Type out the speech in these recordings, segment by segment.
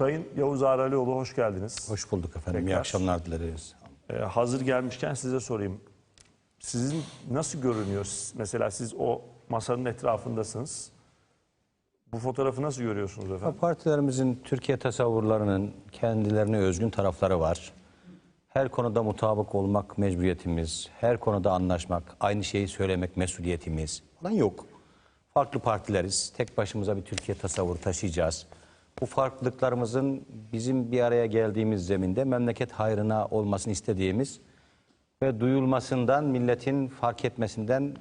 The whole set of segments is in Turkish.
Sayın Yavuz Aralioğlu hoş geldiniz. Hoş bulduk efendim. İyi Tekrar. akşamlar dileriz. Ee, hazır gelmişken size sorayım. Sizin nasıl görünüyor? Mesela siz o masanın etrafındasınız. Bu fotoğrafı nasıl görüyorsunuz efendim? Partilerimizin Türkiye tasavvurlarının kendilerine özgün tarafları var. Her konuda mutabık olmak mecburiyetimiz, her konuda anlaşmak, aynı şeyi söylemek mesuliyetimiz falan yok. Farklı partileriz. Tek başımıza bir Türkiye tasavvuru taşıyacağız. Bu farklılıklarımızın bizim bir araya geldiğimiz zeminde memleket hayrına olmasını istediğimiz ve duyulmasından, milletin fark etmesinden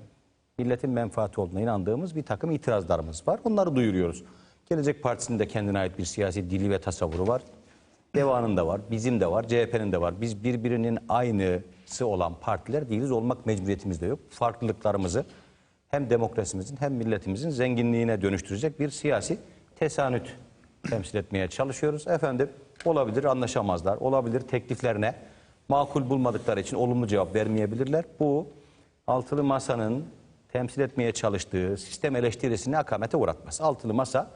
milletin menfaati olduğuna inandığımız bir takım itirazlarımız var. Onları duyuruyoruz. Gelecek Partisi'nin de kendine ait bir siyasi dili ve tasavvuru var. Deva'nın da var, bizim de var, CHP'nin de var. Biz birbirinin aynısı olan partiler değiliz, olmak mecburiyetimiz de yok. Farklılıklarımızı hem demokrasimizin hem milletimizin zenginliğine dönüştürecek bir siyasi tesanüt temsil etmeye çalışıyoruz. Efendim olabilir anlaşamazlar, olabilir tekliflerine makul bulmadıkları için olumlu cevap vermeyebilirler. Bu altılı masanın temsil etmeye çalıştığı sistem eleştirisini akamete uğratmaz. Altılı masa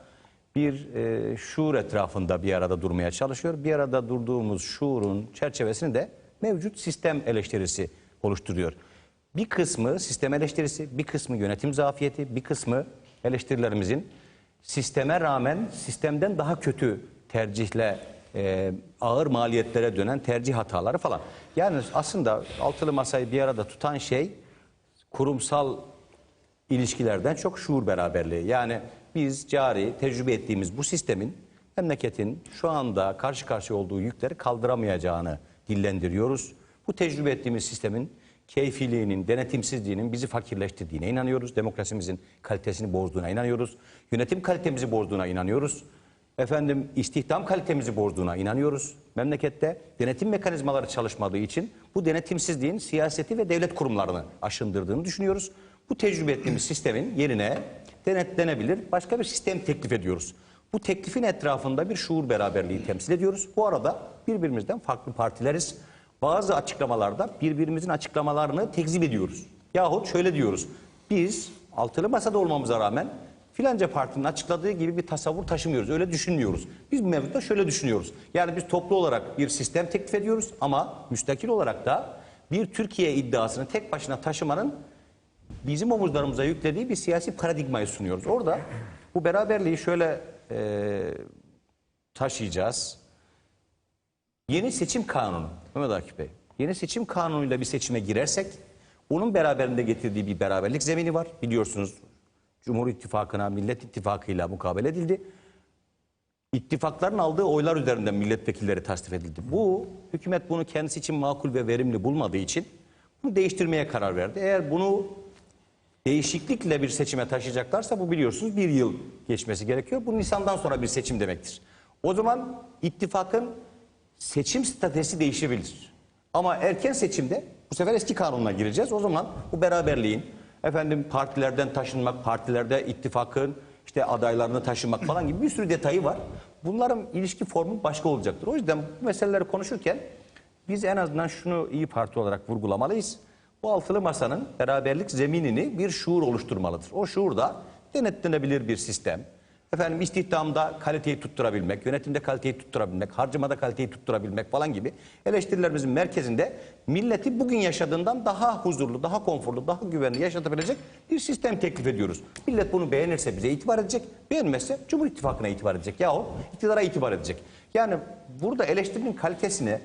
bir e, şuur etrafında bir arada durmaya çalışıyor. Bir arada durduğumuz şuurun çerçevesini de mevcut sistem eleştirisi oluşturuyor. Bir kısmı sistem eleştirisi, bir kısmı yönetim zafiyeti, bir kısmı eleştirilerimizin sisteme rağmen sistemden daha kötü tercihle e, ağır maliyetlere dönen tercih hataları falan. Yani aslında altılı masayı bir arada tutan şey kurumsal ilişkilerden çok şuur beraberliği. Yani biz cari tecrübe ettiğimiz bu sistemin memleketin şu anda karşı karşıya olduğu yükleri kaldıramayacağını dillendiriyoruz. Bu tecrübe ettiğimiz sistemin keyfiliğinin, denetimsizliğinin bizi fakirleştirdiğine inanıyoruz. Demokrasimizin kalitesini bozduğuna inanıyoruz. Yönetim kalitemizi bozduğuna inanıyoruz. Efendim istihdam kalitemizi bozduğuna inanıyoruz. Memlekette denetim mekanizmaları çalışmadığı için bu denetimsizliğin siyaseti ve devlet kurumlarını aşındırdığını düşünüyoruz. Bu tecrübe ettiğimiz sistemin yerine denetlenebilir başka bir sistem teklif ediyoruz. Bu teklifin etrafında bir şuur beraberliği temsil ediyoruz. Bu arada birbirimizden farklı partileriz. Bazı açıklamalarda birbirimizin açıklamalarını tekzip ediyoruz. Yahut şöyle diyoruz. Biz altılı masada olmamıza rağmen filanca partinin açıkladığı gibi bir tasavvur taşımıyoruz. Öyle düşünmüyoruz. Biz bu mevzuda şöyle düşünüyoruz. Yani biz toplu olarak bir sistem teklif ediyoruz ama müstakil olarak da bir Türkiye iddiasını tek başına taşımanın bizim omuzlarımıza yüklediği bir siyasi paradigmayı sunuyoruz. Orada bu beraberliği şöyle e, taşıyacağız. Yeni seçim kanunu, Mehmet Akif Bey, yeni seçim kanunuyla bir seçime girersek onun beraberinde getirdiği bir beraberlik zemini var. Biliyorsunuz Cumhur İttifakı'na, Millet İttifakı'yla mukabele edildi. İttifakların aldığı oylar üzerinden milletvekilleri tasdif edildi. Bu hükümet bunu kendisi için makul ve verimli bulmadığı için bunu değiştirmeye karar verdi. Eğer bunu değişiklikle bir seçime taşıyacaklarsa bu biliyorsunuz bir yıl geçmesi gerekiyor. Bu Nisan'dan sonra bir seçim demektir. O zaman ittifakın seçim stratejisi değişebilir. Ama erken seçimde bu sefer eski kanunla gireceğiz. O zaman bu beraberliğin efendim partilerden taşınmak, partilerde ittifakın işte adaylarını taşımak falan gibi bir sürü detayı var. Bunların ilişki formu başka olacaktır. O yüzden bu meseleleri konuşurken biz en azından şunu iyi Parti olarak vurgulamalıyız. Bu altılı masanın beraberlik zeminini bir şuur oluşturmalıdır. O şuur da denetlenebilir bir sistem. Efendim istihdamda kaliteyi tutturabilmek, yönetimde kaliteyi tutturabilmek, harcamada kaliteyi tutturabilmek falan gibi eleştirilerimizin merkezinde milleti bugün yaşadığından daha huzurlu, daha konforlu, daha güvenli yaşatabilecek bir sistem teklif ediyoruz. Millet bunu beğenirse bize itibar edecek, beğenmezse Cumhur İttifakı'na itibar edecek yahut iktidara itibar edecek. Yani burada eleştirinin kalitesini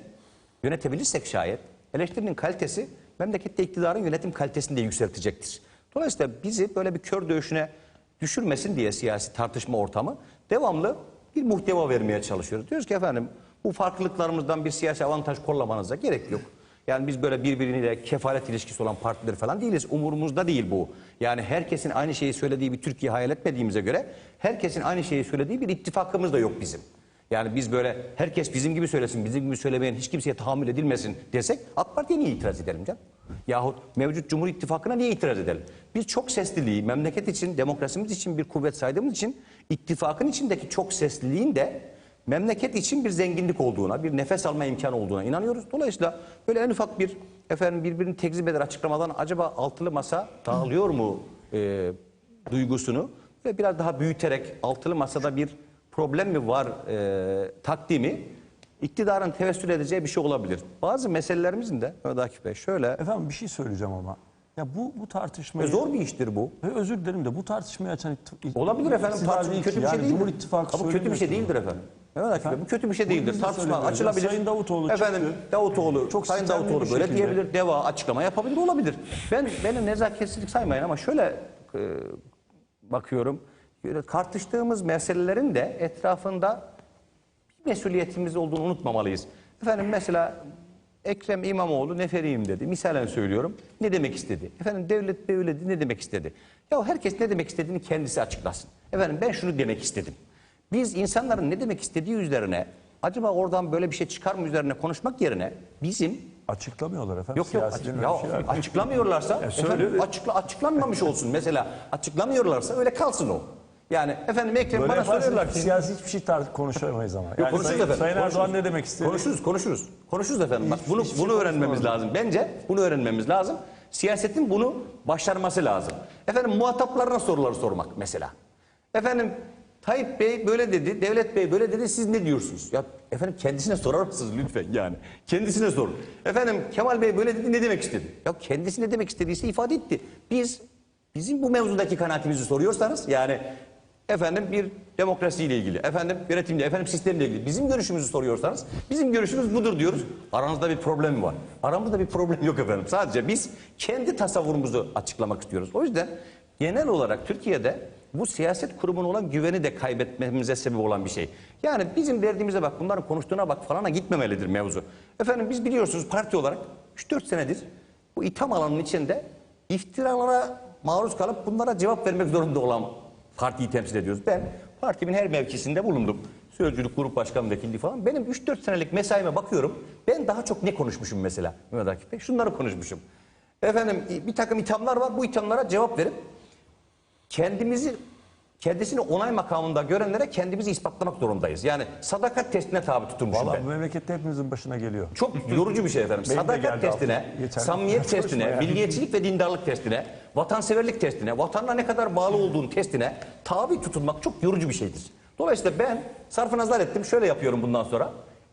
yönetebilirsek şayet eleştirinin kalitesi memlekette iktidarın yönetim kalitesini de yükseltecektir. Dolayısıyla bizi böyle bir kör dövüşüne düşürmesin diye siyasi tartışma ortamı devamlı bir muhteva vermeye çalışıyoruz. Diyoruz ki efendim bu farklılıklarımızdan bir siyasi avantaj kollamanıza gerek yok. Yani biz böyle birbiriyle kefalet ilişkisi olan partiler falan değiliz. Umurumuzda değil bu. Yani herkesin aynı şeyi söylediği bir Türkiye hayal etmediğimize göre herkesin aynı şeyi söylediği bir ittifakımız da yok bizim. Yani biz böyle herkes bizim gibi söylesin, bizim gibi söylemeyen hiç kimseye tahammül edilmesin desek AK Parti'ye niye itiraz edelim canım? Yahut mevcut Cumhur İttifakı'na niye itiraz edelim? Biz çok sesliliği memleket için, demokrasimiz için bir kuvvet saydığımız için ittifakın içindeki çok sesliliğin de memleket için bir zenginlik olduğuna, bir nefes alma imkanı olduğuna inanıyoruz. Dolayısıyla böyle en ufak bir efendim birbirini tekzip eder açıklamadan acaba altılı masa dağılıyor mu e, duygusunu ve biraz daha büyüterek altılı masada bir problem mi var e, takdimi iktidarın tevessül edeceği bir şey olabilir. Bazı meselelerimizin de Mehmet Akif Bey şöyle Efendim bir şey söyleyeceğim ama. Ya bu bu tartışmayı e, zor bir iştir bu. Ve özür dilerim de bu tartışmayı açan Olabilir efendim. Tartışma değil kötü şey Yani değildir. Cumhur İttifakı bu kötü bir şey söylemiyor. değildir efendim. Evet Bey, bu kötü bir şey değildir. Tartışma açılabilir. Sayın Davutoğlu Efendim çıktı. Davutoğlu, Çok Sayın Davutoğlu böyle şekilde. diyebilir. Deva açıklama yapabilir olabilir. Ben beni nezaketsizlik saymayın ama şöyle e, bakıyorum. Böyle tartıştığımız meselelerin de etrafında mesuliyetimiz olduğunu unutmamalıyız. Efendim mesela Ekrem İmamoğlu neferiyim dedi. Misalen söylüyorum. Ne demek istedi? Efendim Devlet Bey öyle dedi. Ne demek istedi? Ya herkes ne demek istediğini kendisi açıklasın. Efendim ben şunu demek istedim. Biz insanların ne demek istediği üzerine acaba oradan böyle bir şey çıkar mı üzerine konuşmak yerine bizim Açıklamıyorlar efendim. Yok yok açık, ya, açıklamıyorlarsa söyle. efendim, açıkla, açıklanmamış olsun mesela açıklamıyorlarsa öyle kalsın o. Yani efendim Ekrem Böyle bana soruyorlar ki siyasi hiçbir şey tar- konuşamayız ama. Yok, Yani konuşuruz Sayın, efendim. Sayın Erdoğan ne demek istedi? Konuşuruz, konuşuruz. Konuşuruz efendim. Bak bunu şey bunu öğrenmemiz lazım. Bence bunu öğrenmemiz lazım. Siyasetin bunu başarması lazım. Efendim muhataplarına soruları sormak mesela. Efendim Tayyip Bey böyle dedi, Devlet Bey böyle dedi. Siz ne diyorsunuz? Ya efendim kendisine sorar mısınız lütfen yani? Kendisine sorun. Efendim Kemal Bey böyle dedi ne demek istedi? Ya kendisi ne demek istediyse ifade etti. Biz bizim bu mevzudaki kanaatimizi soruyorsanız yani Efendim bir demokrasiyle ilgili, efendim yönetimle, efendim sistemle ilgili bizim görüşümüzü soruyorsanız bizim görüşümüz budur diyoruz. Aranızda bir problem var? Aramızda bir problem yok efendim. Sadece biz kendi tasavvurumuzu açıklamak istiyoruz. O yüzden genel olarak Türkiye'de bu siyaset kurumuna olan güveni de kaybetmemize sebep olan bir şey. Yani bizim derdimize bak, bunların konuştuğuna bak falana gitmemelidir mevzu. Efendim biz biliyorsunuz parti olarak 3-4 senedir bu itham alanının içinde iftiralara maruz kalıp bunlara cevap vermek zorunda olan partiyi temsil ediyoruz. Ben partimin her mevkisinde bulundum. Sözcülük, grup başkan vekilliği falan. Benim 3-4 senelik mesaime bakıyorum. Ben daha çok ne konuşmuşum mesela Mehmet Akif Bey? Şunları konuşmuşum. Efendim bir takım ithamlar var. Bu ithamlara cevap verip kendimizi kendisini onay makamında görenlere kendimizi ispatlamak zorundayız. Yani sadakat testine tabi tutulmuşum Vallahi ben. bu memlekette hepimizin başına geliyor. Çok yorucu bir şey efendim. Benim de Sadakat geldi testine. Yeter. samimiyet Konuşma testine, yani. milliyetçilik ve dindarlık testine, vatanseverlik testine, vatanına ne kadar bağlı olduğun testine tabi tutulmak çok yorucu bir şeydir. Dolayısıyla ben sarfı nazar ettim. Şöyle yapıyorum bundan sonra.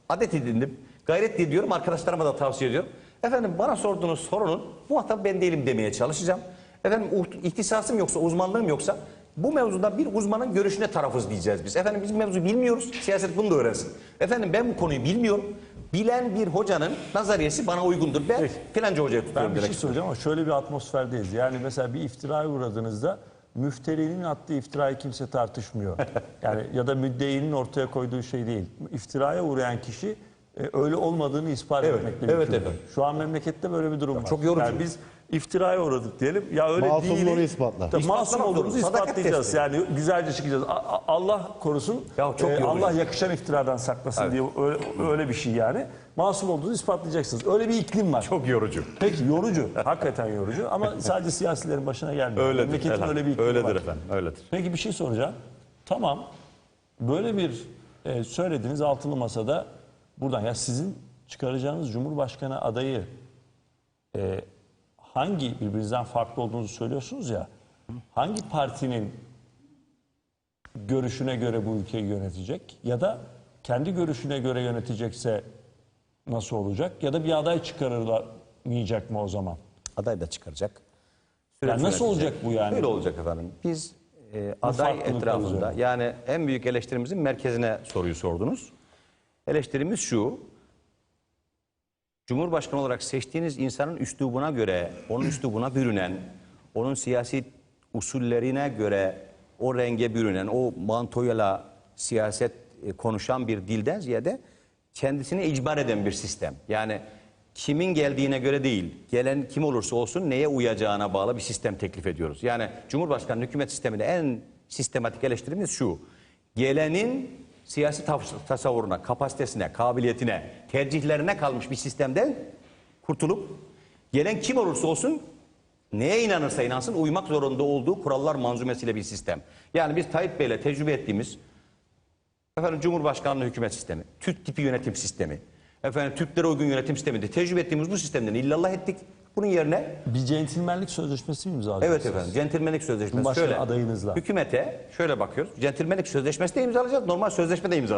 Adet edindim. Gayret ediyorum. Arkadaşlarıma da tavsiye ediyorum. Efendim bana sorduğunuz sorunun muhatap ben değilim demeye çalışacağım. Efendim uh- ihtisasım yoksa, uzmanlığım yoksa bu mevzuda bir uzmanın görüşüne tarafız diyeceğiz biz. Efendim biz mevzu bilmiyoruz. Siyaset bunu da öğrensin. Efendim ben bu konuyu bilmiyorum. Bilen bir hocanın nazariyesi bana uygundur. Ben Peki. filanca hocaya tutuyorum Ben bir şey söyleyeceğim ama şöyle bir atmosferdeyiz. Yani mesela bir iftiraya uğradığınızda müfterinin attığı iftirayı kimse tartışmıyor. Yani ya da müddeinin ortaya koyduğu şey değil. İftiraya uğrayan kişi e, öyle olmadığını ispat Evet, etmekle evet mümkün. efendim. Şu an memlekette böyle bir durum var. çok yorucu. Yani biz iftiraya uğradık diyelim. Ya öyle Masumluğunu değil. ispatla. Tabii Masum İspatlamak olduğumuzu zorunda. Sadakat ispatlayacağız. testi. Yani güzelce çıkacağız. A- a- Allah korusun. Ya çok e, yorucu. Allah yakışan iftiradan saklasın diye öyle, öyle bir şey yani. Masum olduğunuzu ispatlayacaksınız. Öyle bir iklim var. Çok yorucu. Peki yorucu. Hakikaten yorucu ama sadece siyasilerin başına gelmiyor. Öyledir. Memleketin elham. öyle bir iklimi Öyledir var. efendim. Öyledir. Peki bir şey soracağım. Tamam. Böyle bir e, söylediğiniz altılı masada buradan ya sizin çıkaracağınız Cumhurbaşkanı adayı e, hangi birbirinizden farklı olduğunuzu söylüyorsunuz ya hangi partinin görüşüne göre bu ülkeyi yönetecek ya da kendi görüşüne göre yönetecekse nasıl olacak ya da bir aday çıkarılmayacak mı o zaman? Aday da çıkaracak. Yani nasıl olacak bu yani? Böyle olacak efendim. Biz e, aday etrafında yani en büyük eleştirimizin merkezine soruyu sordunuz. Eleştirimiz şu. Cumhurbaşkanı olarak seçtiğiniz insanın üslubuna göre, onun üslubuna bürünen, onun siyasi usullerine göre o renge bürünen, o mantoyla siyaset e, konuşan bir dilden ziyade kendisini icbar eden bir sistem. Yani kimin geldiğine göre değil, gelen kim olursa olsun neye uyacağına bağlı bir sistem teklif ediyoruz. Yani Cumhurbaşkanı hükümet sisteminde en sistematik eleştirimiz şu. Gelenin siyasi tas- tasavvuruna, kapasitesine, kabiliyetine, tercihlerine kalmış bir sistemden kurtulup gelen kim olursa olsun neye inanırsa inansın uymak zorunda olduğu kurallar manzumesiyle bir sistem. Yani biz Tayyip Bey'le tecrübe ettiğimiz efendim Cumhurbaşkanlığı hükümet sistemi, Türk tipi yönetim sistemi, efendim Türklere uygun yönetim sisteminde tecrübe ettiğimiz bu sistemden illallah ettik. Bunun yerine Bir centilmenlik sözleşmesi mi imzalayacaksınız? Evet efendim. Centilmenlik sözleşmesi. Cumhurbaşkanı Şöyle, adayınızla. Hükümete şöyle bakıyoruz. Centilmenlik sözleşmesi de imzalayacağız. Normal sözleşme de imzalayacağız.